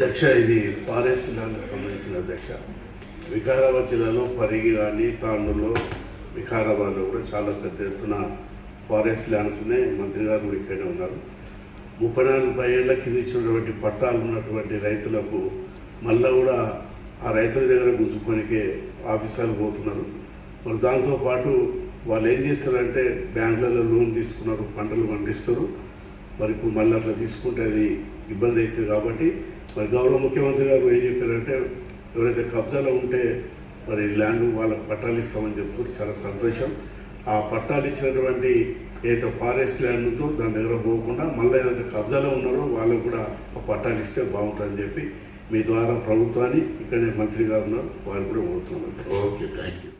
దక్ష ఇది ఫారెస్ట్ దానికి సంబంధించిన అధ్యక్ష. వికారాబాద్ జిల్లాలో పరిగి కానీ తాండూరులో వికారాబాద్లో కూడా చాలా పెద్ద ఎత్తున ఫారెస్ట్ ల్యాండ్స్ ఉన్నాయి మంత్రి గారు కూడా ఇక్కడే ఉన్నారు. ముప్పై నాలుగు పై ఏళ్ళ కింద ఇచ్చినటువంటి పట్టాలు ఉన్నటువంటి రైతులకు మళ్ళా కూడా ఆ రైతుల దగ్గర గుంజుకోనికే ఆఫీసర్లు పోతున్నారు. మరి దాంతోపాటు వాళ్ళు ఏం చేస్తారంటే బ్యాంకులలో లోన్ తీసుకున్నారు పంటలు పండిస్తారు. మరి ఇప్పుడు మళ్ళీ అట్లా తీసుకుంటే అది ఇబ్బంది అవుతుంది కాబట్టి మరి గౌరవ ముఖ్యమంత్రి గారు ఏం చెప్పారంటే ఎవరైతే కబ్జాలో ఉంటే మరి ల్యాండ్ వాళ్ళకి పట్టాలు ఇస్తామని చెప్తారు చాలా సంతోషం. ఆ పట్టాలు ఇచ్చినటువంటి ఏదైతే ఫారెస్ట్ ల్యాండ్తో దాని దగ్గర పోకుండా మళ్ళీ ఏదైతే కబ్జాలో ఉన్నారో వాళ్ళకు కూడా ఆ పట్టాలు ఇస్తే బాగుంటుందని చెప్పి మీ ద్వారా ప్రభుత్వాన్ని ఇక్కడనే మంత్రి గారు ఉన్నారు వారు కూడా కోరుతున్నారు ఓకే థ్యాంక్ యూ